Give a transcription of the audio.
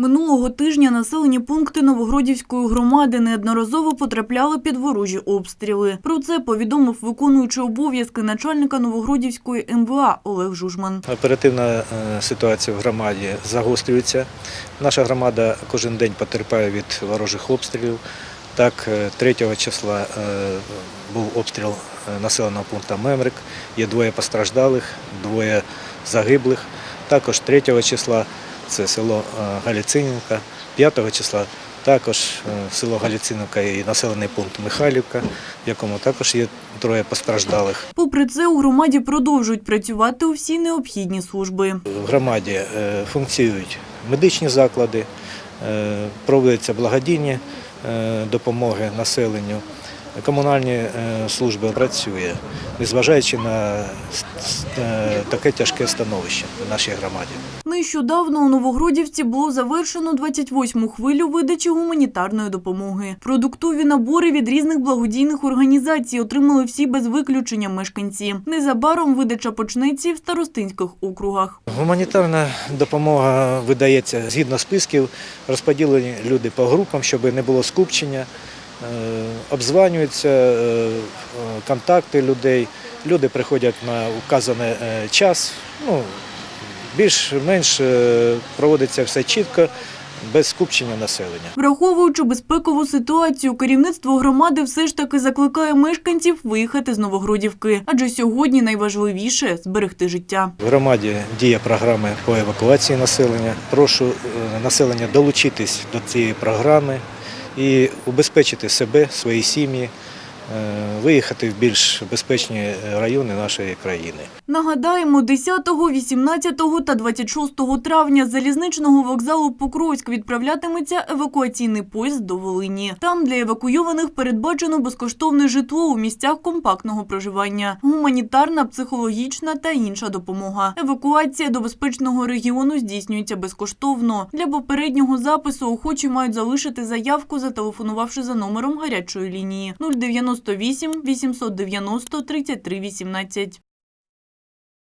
Минулого тижня населені пункти Новогродівської громади неодноразово потрапляли під ворожі обстріли. Про це повідомив виконуючий обов'язки начальника Новогродівської МВА Олег Жужман. Оперативна е, ситуація в громаді загострюється. Наша громада кожен день потерпає від ворожих обстрілів. Так, е, 3 числа е, був обстріл е, населеного пункту Мемрик. Є двоє постраждалих, двоє загиблих. Також 3 числа це село е, Галіцинівка, 5 числа також е, село Галіцинівка і населений пункт Михайлівка, в якому також є троє постраждалих. Попри це, у громаді продовжують працювати усі необхідні служби. В громаді е, функціонують медичні заклади, проводяться благодійні допомоги населенню. Комунальні е, служби працює, незважаючи на е, таке тяжке становище в нашій громаді. Нещодавно у Новогродівці було завершено 28-му хвилю видачі гуманітарної допомоги. Продуктові набори від різних благодійних організацій отримали всі без виключення мешканці. Незабаром видача почнеться і в старостинських округах. Гуманітарна допомога видається згідно списків, розподілені люди по групам, щоб не було скупчення. Е, Обзванюються е, е, контакти людей, люди приходять на указаний е, час. Ну, більш-менш проводиться все чітко, без скупчення населення. Враховуючи безпекову ситуацію, керівництво громади все ж таки закликає мешканців виїхати з Новогродівки, адже сьогодні найважливіше зберегти життя. В громаді діє програми по евакуації населення. Прошу населення долучитись до цієї програми і убезпечити себе, свої сім'ї, виїхати в більш безпечні райони нашої країни. Нагадаємо, 10, 18 та 26 травня з залізничного вокзалу Покровськ відправлятиметься евакуаційний поїзд до Волині. Там для евакуйованих передбачено безкоштовне житло у місцях компактного проживання, гуманітарна, психологічна та інша допомога. Евакуація до безпечного регіону здійснюється безкоштовно. Для попереднього запису охочі мають залишити заявку, зателефонувавши за номером гарячої лінії 098 890 33 18.